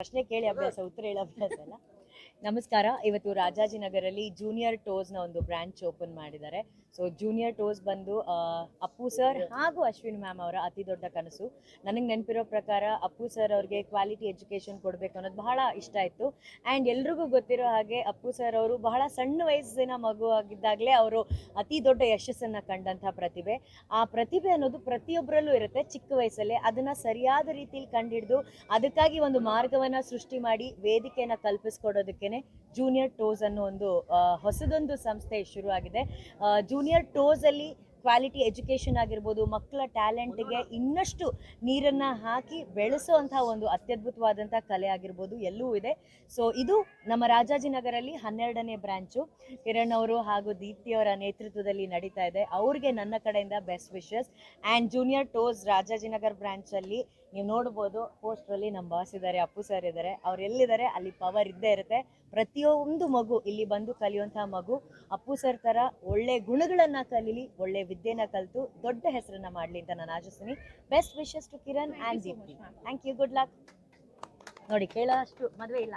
ಪ್ರಶ್ನೆ ಕೇಳಿ ಅಭ್ಯಾಸ ಉತ್ತರ ಹೇಳಿ ಅಭ್ಯಾಸ ಅಲ್ಲ ನಮಸ್ಕಾರ. ಇವತ್ತು ರಾಜಾಜಿನಗರಲ್ಲಿ ಜೂನಿಯರ್ ಟೋಸ್ನ ಒಂದು ಬ್ರಾಂಚ್ ಓಪನ್ ಮಾಡಿದ್ದಾರೆ. ಸೊ ಜೂನಿಯರ್ ಟೋಸ್ ಬಂದು ಅಪ್ಪು ಸರ್ ಹಾಗೂ ಅಶ್ವಿನ್ ಮ್ಯಾಮ್ ಅವರ ಅತಿ ದೊಡ್ಡ ಕನಸು. ನನಗೆ ನೆನಪಿರೋ ಪ್ರಕಾರ ಅಪ್ಪು ಸರ್ ಅವ್ರಿಗೆ ಕ್ವಾಲಿಟಿ ಎಜುಕೇಷನ್ ಕೊಡಬೇಕು ಅನ್ನೋದು ಬಹಳ ಇಷ್ಟ ಇತ್ತು. ಆ್ಯಂಡ್ ಎಲ್ರಿಗೂ ಗೊತ್ತಿರೋ ಹಾಗೆ ಅಪ್ಪು ಸರ್ ಅವರು ಬಹಳ ಸಣ್ಣ ವಯಸ್ಸಿನ ಮಗು ಆಗಿದ್ದಾಗಲೇ ಅವರು ಅತಿ ದೊಡ್ಡ ಯಶಸ್ಸನ್ನು ಕಂಡಂಥ ಪ್ರತಿಭೆ. ಆ ಪ್ರತಿಭೆ ಅನ್ನೋದು ಪ್ರತಿಯೊಬ್ಬರಲ್ಲೂ ಇರುತ್ತೆ. ಚಿಕ್ಕ ವಯಸ್ಸಲ್ಲೇ ಅದನ್ನು ಸರಿಯಾದ ರೀತಿಯಲ್ಲಿ ಕಂಡಿಡಿದು ಅದಕ್ಕಾಗಿ ಒಂದು ಮಾರ್ಗವನ್ನು ಸೃಷ್ಟಿ ಮಾಡಿ ವೇದಿಕೆಯನ್ನು ಕಲ್ಪಿಸ್ಕೊಡೋದಕ್ಕೇನೆ ಜೂನಿಯರ್ ಟೋಸ್ ಅನ್ನೋ ಒಂದು ಹೊಸದೊಂದು ಸಂಸ್ಥೆ ಶುರುವಾಗಿದೆ. ಜೂನಿಯರ್ ಟೋಸಲ್ಲಿ ಕ್ವಾಲಿಟಿ ಎಜುಕೇಷನ್ ಆಗಿರ್ಬೋದು ಮಕ್ಕಳ ಟ್ಯಾಲೆಂಟ್ಗೆ ಇನ್ನಷ್ಟು ನೀರನ್ನು ಹಾಕಿ ಬೆಳೆಸೋವಂಥ ಒಂದು ಅತ್ಯದ್ಭುತವಾದಂಥ ಕಲೆ ಆಗಿರ್ಬೋದು, ಎಲ್ಲೂ ಇದೆ. ಸೊ ಇದು ನಮ್ಮ ರಾಜಾಜಿನಗರಲ್ಲಿ ಹನ್ನೆರಡನೇ ಬ್ರಾಂಚು ಕಿರಣ್ ಅವರು ಹಾಗೂ ದೀಪ್ತಿ ಅವರ ನೇತೃತ್ವದಲ್ಲಿ ನಡೀತಾ ಇದೆ. ಅವ್ರಿಗೆ ನನ್ನ ಕಡೆಯಿಂದ best wishes and junior Tots Rajajinagar ಬ್ರಾಂಚಲ್ಲಿ ನೀವು ನೋಡ್ಬೋದು ಪೋಸ್ಟ್ರಲ್ಲಿ ನಮ್ಮ ಬಾಸ್ ಇದ್ದಾರೆ, ಅಪ್ಪು ಸರ್ ಇದ್ದಾರೆ. ಅವ್ರು ಎಲ್ಲಿದ್ದಾರೆ? ಅಲ್ಲಿ ಪವರ್ ಇದ್ದೇ ಇರುತ್ತೆ. ಪ್ರತಿಯೊಂದು ಮಗು ಇಲ್ಲಿ ಬಂದು ಕಲಿಯುವಂಥ ಮಗು ಅಪ್ಪು ಸರ್ ಥರ ಒಳ್ಳೆ ಗುಣಗಳನ್ನು ಕಲೀಲಿ, ಒಳ್ಳೆ ವಿದ್ಯೆನ ಕಲಿತು ದೊಡ್ಡ ಹೆಸರನ್ನ ಮಾಡಲಿ ಅಂತ ನಾನು ಆಶಿಸ್ತೀನಿ. Best wishes to Kiran and Deepti thank you good luck ನೋಡಿ ಕೇಳೋ ಅಷ್ಟು ಮದುವೆ ಇಲ್ಲ.